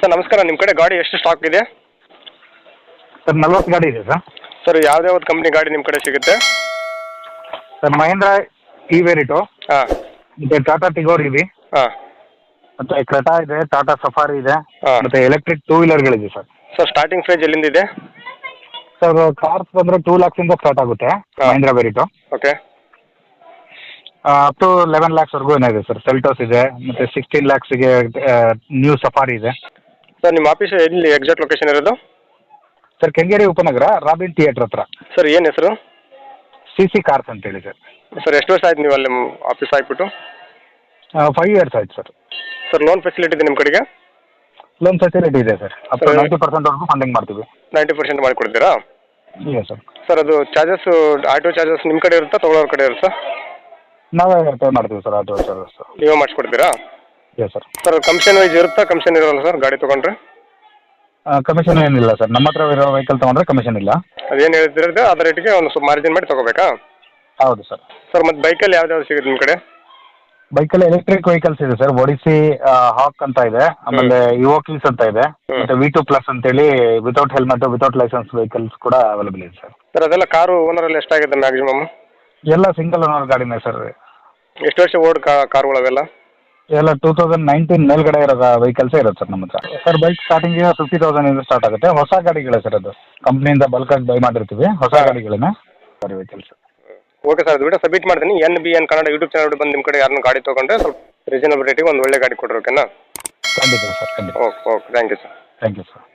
Sir ನಮಸ್ಕಾರ. ನಿಮ್ಮ ಕಡೆ ಗಾಡಿ ಎಷ್ಟು ಸ್ಟಾಕ್ ಇದೆ? ಸರ್ ನಲ್ವತ್ತು ಗಾಡಿ ಇದೆ ಸರ್. ಸರ್ ಯಾವ್ದ್ಯಾವ್ದು ಕಂಪ್ನಿ ಗಾಡಿ ನಿಮ್ಮ ಕಡೆ ಸಿಗುತ್ತೆ? ಸರ್ ಮಹೇಂದ್ರ ಇ ವೆರಿಟು ಹಾಂ. ಮತ್ತೆ ಟಾಟಾ ಟಿಗೋರ್ ಇದೆ ಹಾಂ. ಮತ್ತೆ ಕ್ರೆಟಾ ಇದೆ ಟಾಟಾ ಸಫಾರಿ ಇದೆ ಮತ್ತೆ ಮತ್ತು ಎಲೆಕ್ಟ್ರಿಕ್ ಟೂ ವೀಲರ್ಗಳಿದೆ ಸರ್. ಸರ್ ಸ್ಟಾರ್ಟಿಂಗ್ ಪ್ರೈಸ್ ಎಲ್ಲಿಂದ ಇದೆ ಸರ್ ಕಾರ್ಸ್ ಬಂದರೆ ಟೂ ಲ್ಯಾಕ್ಸಿಂದ ಸ್ಟಾರ್ಟ್ ಆಗುತ್ತೆ ಹಾ. Mahindra Verito okay up to eleven ಲ್ಯಾಕ್ಸ್ವರೆಗೂ ಏನಿದೆ ಸರ್. ಸೆಲ್ಟೋಸ್ ಇದೆ ಮತ್ತೆ ಸಿಕ್ಸ್ಟೀನ್ ಲ್ಯಾಕ್ಸಿಗೆ ನ್ಯೂ ಸಫಾರಿ ಇದೆ. ಸರ್ ನಿಮ್ಮ ಆಫೀಸ್ ಎಲ್ಲಿ ಎಕ್ಸಾಕ್ಟ್ ಲೊಕೇಶನ್ ಇರೋದು? Sir Kengeri Upanagara Robin theatre ಹತ್ರ. ಸರ್ ಏನು ಹೆಸರು? ಸಿ ಸಿ ಕಾರ್ಸ್ ಅಂತೇಳಿ ಸರ್. ಸರ್ ಎಷ್ಟು ವರ್ಷ ಆಯ್ತು ನೀವು ಅಲ್ಲಿ ಆಫೀಸ್ ಹಾಕ್ಬಿಟ್ಟು ಫೈವ್ ಇಯರ್ಸ್ ಆಯ್ತು ಸರ್. ಸರ್ ಲೋನ್ ಫೆಸಿಲಿಟಿ ಇದೆ ನಿಮ್ಮ ಕಡೆಗೆ? ಲೋನ್ ಫೆಸಿಲಿಟಿ ಇದೆ ಸರ್. ಅಪ್ ನೈಟು ಪರ್ಸೆಂಟ್ ವರೆಗೂ ಪರ್ಸೆಂಟ್ವರೆಗೂ ಫಂಡಿಂಗ್ ಮಾಡ್ತೀವಿ. ನೈಂಟಿ ಪರ್ಸೆಂಟ್ ಮಾಡಿಕೊಡ್ತೀರಾ? ಇಲ್ಲ ಸರ್ ಸರ್ ಅದು ಚಾರ್ಜಸ್ ಆಟೋ ಚಾರ್ಜಸ್ ನಿಮ್ಮ ಕಡೆ ಇರುತ್ತಾ ತಗೊಳ್ಳೋರ ಕಡೆ ಇರುತ್ತಾ? ನಾವೇ ಪೇ ಮಾಡ್ತೀವಿ ಸರ್ ಆಟೋ ಚಾರ್ಜಸ್ ನೀವೇ ಮಾಡಿಸ್ಕೊಡ್ತೀರಾ? ಇದೆ ಸರ್ ಸರ್ ಕಮಿಷನ್ ವೈಸ್ ಇರುತ್ತಾ? ಕಮಿಷನ್ ಇರೋಲ್ಲ ಸರ್ ಗಾಡಿ ತೊಗೊಂಡ್ರೆ? ಕಮಿಷನ್ ಏನಿಲ್ಲ ಸರ್ ನಮ್ಮ ಹತ್ರ ಇರೋ ವೆಹಿಕಲ್ ತೊಗೊಂಡ್ರೆ ಕಮಿಷನ್ ಇಲ್ಲ. ಅದೇನು ಹೇಳ್ತಿರೋದು ಅದ ರೇಟಿಗೆ ಒಂದು ಸ್ವಲ್ಪ ಮಾರ್ಜಿನ್ ಮಾಡಿ ತಗೋಬೇಕಾ? ಹೌದು ಸರ್ ಸರ್ ಮತ್ತೆ ಬೈಕಲ್ಲಿ ಯಾವ್ದು ಸಿಗುತ್ತೆ ನಿಮ್ಮ ಕಡೆ? ಬೈಕಲ್ಲಿ ಎಲೆಕ್ಟ್ರಿಕ್ ವೆಹಿಕಲ್ಸ್ ಇದೆ ಸರ್ ಒಡಿಸಿ ಹಾಕ್ ಅಂತ ಇದೆ. ಆಮೇಲೆ ಯುವೋಕ್ಲಿಸ್ ಅಂತ ಇದೆ. ಮತ್ತೆ ವಿ ಟು ಪ್ಲಸ್ ಅಂತೇಳಿ without helmet without licence vehicles ಕೂಡ ಅವೈಲೇಬಲ್ ಇದೆ ಸರ್ ಸರ್ ಅದೆಲ್ಲ ಕಾರು ಓನರಲ್ಲಿ ಎಷ್ಟಾಗಿದೆ ಮ್ಯಾಕ್ಸಿಮಮ್ ಎಲ್ಲ ಸಿಂಗಲ್ ಓನರ್ ಗಾಡಿನೇ ಸರ್ ಎಷ್ಟು ವರ್ಷ ಓಡ್ ಕಾರುಗಳು ಅವೆಲ್ಲ ಎಲ್ಲ ಟೂ ತೌಸಂಡ್ ನೈನ್ಟೀನ್ ಮೇಲ್ಗಡೆ ಇರೋ ವೆಹಿಕಲ್ಸೇ ಇರುತ್ತೆ ಸರ್ ನಮ್ಮ ಹತ್ರ. Sir bike starting fifty thousand ಇಂದ ಸ್ಟಾರ್ಟ್ ಆಗುತ್ತೆ. ಹೊಸ ಗಾಡಿಗಳೇ ಸರ್ ಅದು. ಕಂಪ್ನಿಯಿಂದ ಬಲ್ಕಾಗಿ ಬೈ ಮಾಡಿರ್ತೀವಿ. ಹೊಸ ಗಾಡಿಗಳನ್ನ ಸರಿ. ವೆಹಿಕಲ್ಸ್ ಓಕೆ ಸರ್ ಅದು ವಿಡಿಯೋ ಸಬ್ಮಿಟ್ ಮಾಡ್ತೀನಿ. N B N Kannada YouTube channel ಬಂದು ನಿಮ್ಮ ಕಡೆ ಯಾರನ್ನ ಗಾಡಿ ತೊಗೊಂಡ್ರೆ ಸ್ವಲ್ಪ ರೀಸನಬಲ್ ರೇಟಿಗೆ ಒಂದು ಒಳ್ಳೆ ಗಾಡಿ ಕೊಡ್ರಿ ಓಕೆನಾ ಖಂಡಿತ ಸರ್ ಖಂಡಿತ. Okay okay thank you sir thank you sir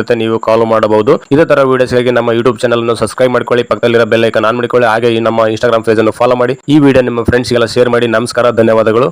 ಇರುತ್ತೆ, ನೀವು ಕಾಲ್ ಮಾಡಬಹುದು. ಇದೇ ತರ ವಿಡಿಯೋಸ್ಗಾಗಿ ನಮ್ಮ ಯೂಟ್ಯೂಬ್ ಚಾನಲ್ ಅನ್ನು ಸಬ್ಸ್ಕ್ರೈಬ್ ಮಾಡ್ಕೊಳ್ಳಿ, ಪಕ್ಕದಲ್ಲಿರೋ ಬೆಲ್ ಐಕನ್ ಆನ್ ಮಾಡಿಕೊಳ್ಳಿ, ಹಾಗೆ ಈ ನಮ್ಮ ಇನ್ಸ್ಟಾಗ್ರಾಮ್ ಪೇಜ್ ಅನ್ನು ಫಾಲೋ ಮಾಡಿ. ಈ ವಿಡಿಯೋ ನಿಮ್ಮ ಫ್ರೆಂಡ್ಸ್ಗೆಲ್ಲ ಶೇರ್ ಮಾಡಿ. ನಮಸ್ಕಾರ, ಧನ್ಯವಾದಗಳು.